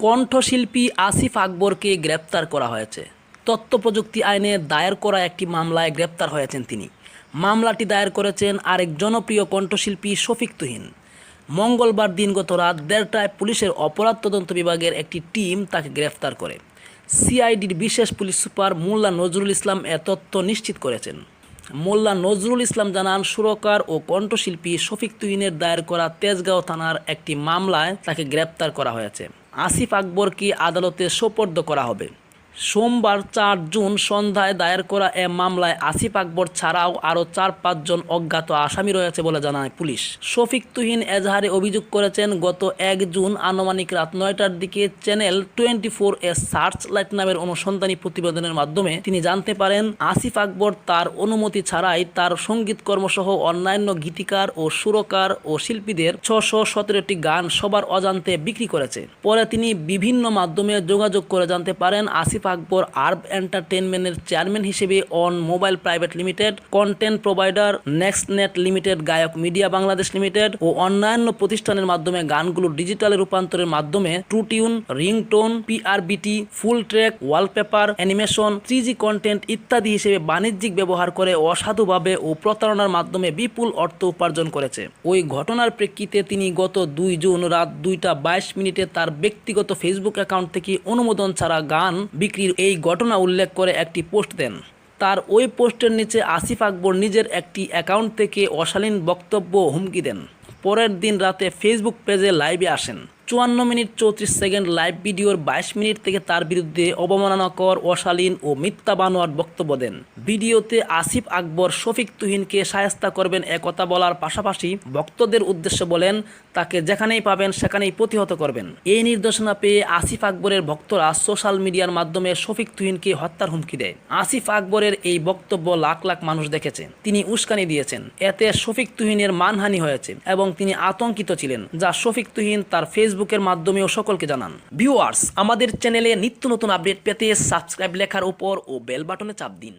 কণ্ঠশিল্পী আসিফ আকবরকে গ্রেপ্তার করা হয়েছে। তথ্য প্রযুক্তি আইনে দায়ের করা একটি মামলায় গ্রেপ্তার হয়েছেন তিনি। মামলাটি দায়ের করেছেন আরেক জনপ্রিয় কণ্ঠশিল্পী শফিক তুহিন। মঙ্গলবার দিনগত রাত দেড়টায় পুলিশের অপরাধ তদন্ত বিভাগের একটি টিম তাকে গ্রেফতার করে। সিআইডির বিশেষ পুলিশ সুপার মোল্লা নজরুল ইসলাম এ তথ্য নিশ্চিত করেছেন। মোল্লা নজরুল ইসলাম জানান, সুরকার ও কণ্ঠশিল্পী শফিক তুহিনের দায়ের করা তেজগাঁও থানার একটি মামলায় তাকে গ্রেপ্তার করা হয়েছে। আসিফ আকবরকে আদালতে সোপর্দ করা হবে। সোমবার চার জুন সন্ধ্যায় দায়ের করা এ মামলায় আসিফ আকবর ছাড়াও আরও চার পাঁচজন অজ্ঞাত আসামি রয়েছে বলে জানায় পুলিশ। শফিক তুহিন এজাহারে অভিযোগ করেছেন, গত এক জুন আনুমানিক রাত নয়টার দিকে চ্যানেল টোয়েন্টি ফোর এ সার্চ লাইট নামের অনুসন্ধানী প্রতিবেদনের মাধ্যমে তিনি জানতে পারেন, আসিফ আকবর তার অনুমতি ছাড়াই তার সংগীত কর্মসহ অন্যান্য গীতিকার ও সুরকার ও শিল্পীদের ছশো সতেরোটি গান সবার অজান্তে বিক্রি করেছে। পরে তিনি বিভিন্ন মাধ্যমে যোগাযোগ করে জানতে পারেন, আসিফ আকবর আর্ব এন্টারটেনমেন্টের চেয়ারম্যান হিসেবে on mobile private limited content provider next net limited গায়ক মিডিয়া বাংলাদেশ লিমিটেড ও অন্যান্য প্রতিষ্ঠানের মাধ্যমে গানগুলো ডিজিটালে রূপান্তরের মাধ্যমে truetune ringtone PRBT full track wallpaper animation three G content ইত্যাদি হিসেবে বাণিজ্যিক ব্যবহার করে অসাধুভাবে ও প্রতারণার মাধ্যমে বিপুল অর্থ উপার্জন করেছে। ওই ঘটনার প্রেক্ষিতে তিনি গত দুই জুন রাত দুইটা বাইশ মিনিটে তার ব্যক্তিগত ফেসবুক অ্যাকাউন্ট থেকে অনুমোদন ছাড়া গান বিক্রির এই ঘটনা উল্লেখ করে একটি পোস্ট দেন। তার ওই পোস্টের নিচে আসিফ আকবর নিজের একটি অ্যাকাউন্ট থেকে অশালীন বক্তব্য হুমকি দেন। পরের দিন রাতে ফেসবুক পেজে লাইভে আসেন। চুয়ান্ন মিনিট চৌত্রিশ সেকেন্ড লাইভ ভিডিওর বাইশ মিনিট থেকে তার বিরুদ্ধে অবমাননাকর, অশালীন ও মিথ্যা বানোয়ার বক্তব্য দেন। ভিডিওতে আসিফ আকবর, শফিক তুহিনকে সায়স্তা করবেন একথা বলার পাশাপাশি ভক্তদের উদ্দেশ্যে বলেন, তাকে যেখানেই পাবেন সেখানেই প্রতিহত করবেন। এই নির্দেশনা পেয়ে আসিফ আকবরের ভক্তরা সোশ্যাল মিডিয়ার মাধ্যমে শফিক তুহিনকে হত্যার হুমকি দেয়। আসিফ আকবরের এই বক্তব্য লাখ লাখ মানুষ দেখেছে। তিনি উস্কানি দিয়েছেন। এতে শফিক তুহিনের মানহানি হয়েছে এবং তিনি আতঙ্কিত ছিলেন, যা শফিক তুহিন তার ফেসবুকের মাধ্যমেও সকলকে জানান। ভিউয়ার্স, আমাদের চ্যানেলে নিত্য নতুন আপডেট পেতে সাবস্ক্রাইব লেখার উপর ও বেল বাটনে চাপ দিন।